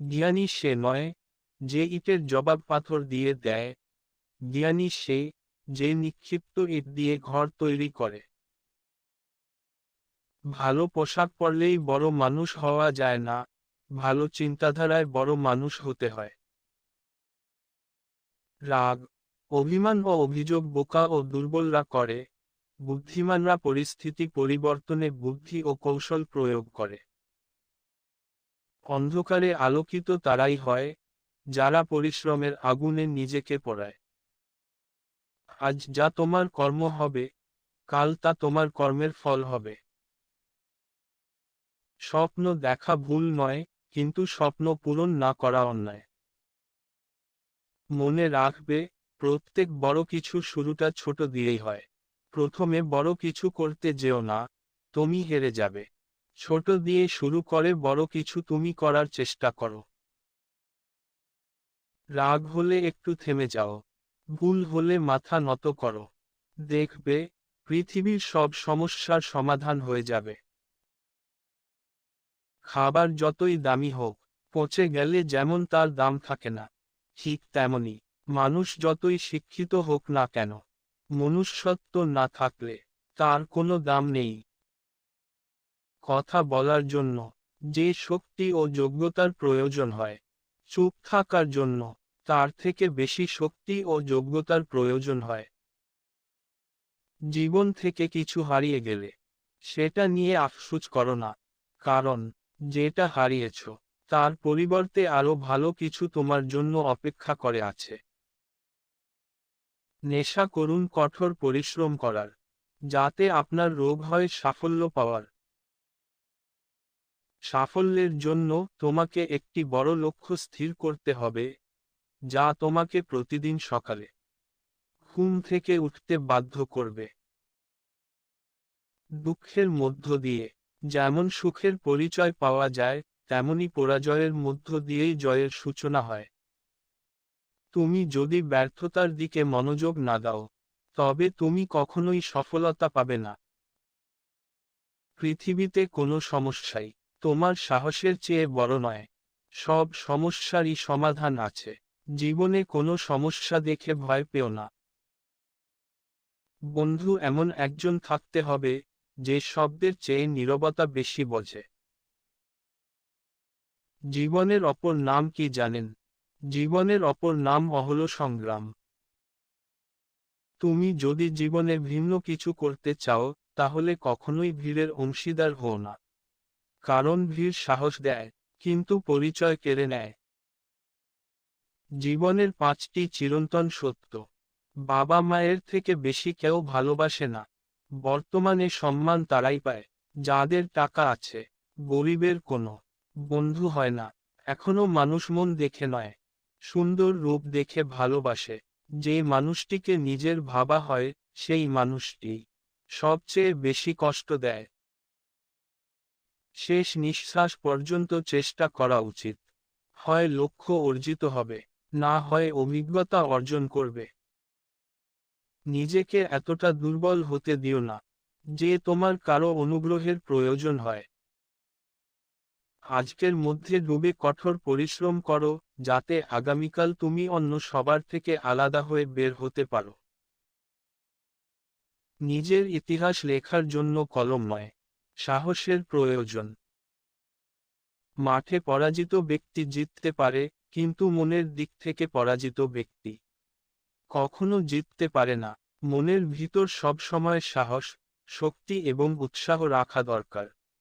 জ্ঞানী সে নয় যে ইটের জবাব পাথর দিয়ে দেয়। জ্ঞানী সে যে নিক্ষিপ্ত ইট দিয়ে ঘর তৈরি করে। ভালো পোশাক পরলেই বড় মানুষ হওয়া যায় না, ভালো চিন্তাধারায় বড় মানুষ হতে হয়। রাগ, অভিমান ও অভিযোগ বোকা ও দুর্বলরা করে, বুদ্ধিমানরা পরিস্থিতি পরিবর্তনে বুদ্ধি ও কৌশল প্রয়োগ করে। অন্ধকারে আলোকিত তারাই হয়, যারা পরিশ্রমের আগুনে নিজেকে পড়ায়। আজ যা তোমার কর্ম হবে, কাল তা তোমার কর্মের ফল হবে। স্বপ্ন দেখা ভুল নয়, কিন্তু স্বপ্ন পূরণ না করা অন্যায়। মনে রাখবে, প্রত্যেক বড় কিছু শুরুটা ছোট দিয়েই হয়। প্রথমে বড় কিছু করতে যেও না, তুমি হেরে যাবে। ছোট দিয়ে শুরু করে বড় কিছু তুমি করার চেষ্টা করো। রাগ হলে একটু থেমে যাও। ভুল হলে মাথা নত করো। দেখবে, পৃথিবীর সব সমস্যার সমাধান হয়ে যাবে। খাবার যতই দামি হোক, পচে গেলে যেমন তার দাম থাকে না, ঠিক তেমনি মানুষ যতই শিক্ষিত হোক না কেন, মনুষ্যত্ব না থাকলে তার কোনো দাম নেই। কথা বলার জন্য, যে শক্তি ও যোগ্যতার প্রয়োজন হয়, চুপ থাকার জন্য, তার থেকে বেশি শক্তি ও যোগ্যতার প্রয়োজন হয়। জীবন থেকে কিছু হারিয়ে গেলে, সেটা নিয়ে আফসুচ করো না, কারণ, যেটা হারিয়েছ, তার পরিবর্তে আরও ভালো কিছু তোমার জন্য অপেক্ষা করে আছে। নেশা করুন, কঠোর পরিশ্রম করার, যাতে আপনার রোগ হয় সাফল্য পাওয়ার। সাফল্যের জন্য তোমাকে একটি বড় লক্ষ্য স্থির করতে হবে, যা তোমাকে প্রতিদিন সকালে ঘুম থেকে উঠতে বাধ্য করবে। দুঃখের মধ্য দিয়ে, যেমন সুখের পরিচয় পাওয়া যায়, তেমনি পরাজয়ের মধ্য দিয়েই জয়ের সূচনা হয়। তুমি যদি ব্যর্থতার দিকে মনোযোগ না দাও, তবে তুমি কখনোই সফলতা পাবে না। পৃথিবীতে কোনো সমস্যাই তোমার সাহসের চেয়ে বড় নয়। সব সমস্যারই সমাধান আছে। জীবনে কোনো সমস্যা দেখে ভয় পেও না। বন্ধু, এমন একজন থাকতে হবে যে শব্দের চেয়ে নীরবতা বেশি বোঝে। জীবনের অপর নাম কি জানেন? জীবনের অপর নাম অহল সংগ্রাম। তুমি যদি জীবনে ভিন্ন কিছু করতে চাও, তাহলে কখনোই ভিড়ের অংশীদার হও না। কারণ ভিড় সাহস দেয়, কিন্তু পরিচয় কেড়ে নেয়। জীবনের পাঁচটি চিরন্তন সত্য। বাবা মায়ের থেকে বেশি কেউ ভালোবাসে না। বর্তমানে সম্মান তারাই পায়, যাদের টাকা আছে, গরিবের কোনো, বন্ধু হয় না, এখনও মানুষ মন দেখে নয়। সুন্দর রূপ দেখে ভালোবাসে, যে মানুষটিকে নিজের ভাবা হয়, সেই মানুষটি সবচেয়ে বেশি কষ্ট দেয়। শেষ নিঃশ্বাস পর্যন্ত চেষ্টা করা উচিত। হয় লক্ষ্য অর্জিত হবে, না হয় অভিজ্ঞতা অর্জন করবে। নিজেকে এতটা দুর্বল হতে দিও না, যে তোমার কারও অনুগ্রহের প্রয়োজন হয়। আজকের মধ্যে ডুবে কঠোর পরিশ্রম করো, যাতে আগামীকাল তুমি অন্য সবার থেকে আলাদা হয়ে বের হতে পারো। নিজের ইতিহাস লেখার জন্য কলম নয় সাহসের প্রয়োজন। মাঠে পরাজিত ব্যক্তি জিততে পারে, কিন্তু মনের দিক থেকে পরাজিত ব্যক্তি কখনো জিততে পারে না। মনের ভিতর সবসময় সাহস, শক্তি এবং উৎসাহ রাখা দরকার।